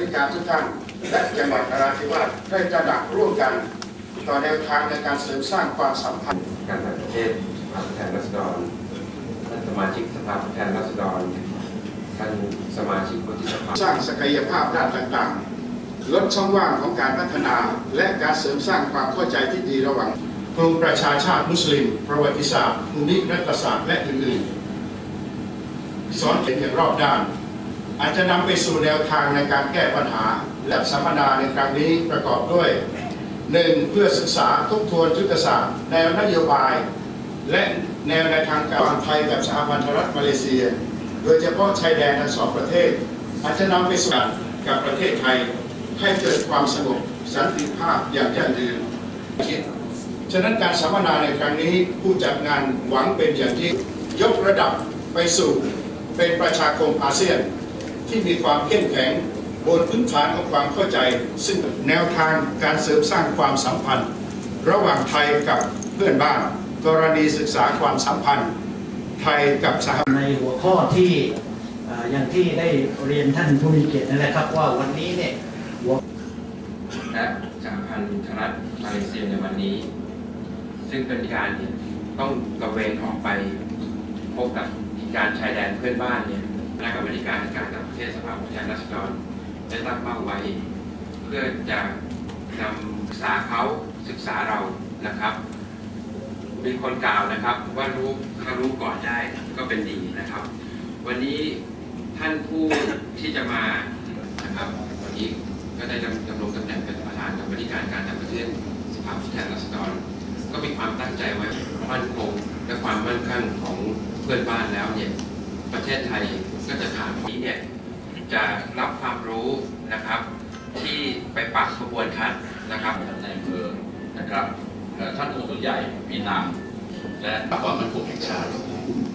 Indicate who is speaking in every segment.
Speaker 1: ธิการทุกท่านและจังหวัดนราธิวาสได้ตระหนักร่วมกัน ต่อแนวทางในการเสริมสร้างความสัมพันธ์
Speaker 2: การต่างประเทศสภาผู้แทนราษฎรท่านสมาชิกสภาผู้แทนราษฎรท่านสมาชิกวุฒิสภา
Speaker 1: สร้างศักยภาพด้านต่างๆ ลดช่องว่างของการพัฒนา และการเสริมสร้างความเข้าใจที่ดีระหว่างกลุ่มประชาชาติมุสลิม ประวัติศาสตร์ภูมิรัฐศาสตร์และอื่นๆสอนเห็นอย่างรอบด้าน อาจจะนำไปสู่แนวทางในการแก้ปัญหาและสัมมนาในครั้งนี้ประกอบด้วยหนึ่งเพื่อศึกษาทบทวนยุทธศาสตร์แนวนโยบาย และแนวในทางการไทยกับสหพันธรัฐมาเลเซีย โดยเฉพาะชายแดนทั้งสองประเทศ อาจจะนำไปสู่กับประเทศไทยให้เกิดความสงบสันติภาพอย่างยั่งยืนคิดฉะนั้นการสัมมนาในครั้งนี้ผู้จัดงานหวังเป็นอย่างยิ่งยกระดับไปสู่เป็นประชาคมอาเซียน ที่มีความเข้มแข็งบนพื้นฐานของความเข้าใจ ซึ่งแนวทางการเสริมสร้างความสัมพันธ์ ระหว่างไทยกับเพื่อนบ้าน กรณีศึกษาความสัมพันธ์ ไทยกับสห
Speaker 3: ในหัวข้อที่อ่าอย่างที่ได้เรียนท่านผู้มีเกียรตินั่นแหละครับว่าวันนี้เนี่ยหัว
Speaker 2: และสหพันธรัฐมาเลเซียในวันนี้ ซึ่งเป็นการเนี่ยต้องตระเวนออกไปพบกับการชายแดนเพื่อนบ้านเนี่ย คณะกรรมการการต่างประเทศสภาผู้แทนราษฎรได้ตั้งเป้าไว้ เพื่อจะนำศึกษาเขาศึกษาเรานะครับ มีคนกล่าวนะครับว่ารู้ถ้ารู้ก่อนได้ก็เป็นดีนะครับ วันนี้ท่านผู้ที่จะมานะครับวันนี้ก็ได้ดำดำรงตำแหน่งเป็นประธานกรรมการการต่างประเทศสภาผู้แทนราษฎรก็มีความตั้งใจไว้มั่นคงและความมั่นคงของเพื่อนบ้านแล้วเนี่ยประเทศไทย ก็จะถามนี้เนี่ยจะรับความรู้นะครับ ที่ไปปักขบวนทัศน์นะครับ
Speaker 4: ในอำเภอนะครับเอ่อท่านองค์ใหญ่มีนามและความมั่นคงแห่งชาติ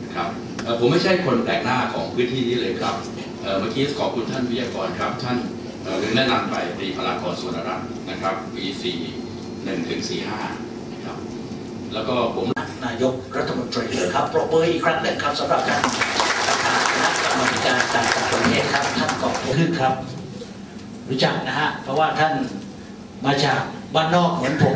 Speaker 4: นะครับเอ่อผมไม่ใช่คนแปลกหน้าของพื้นที่นี้เลยครับเอ่อเมื่อกี้ขอบคุณท่านวิทยากรครับ ท่านเอ่อแนะนำไปตรีพลากรสุวรรณรัตน์นะครับปี4 1ถึง45นะครับแล้วก็ผม
Speaker 3: นายกรัฐมนตรีนะครับปรบมืออีกครั้งหนึ่งครับสำหรับการ กรรมการต่างประเทศครับท่านกอบคือครับ รู้จักนะฮะเพราะว่าท่านมาจากบ้านนอกเหมือนผม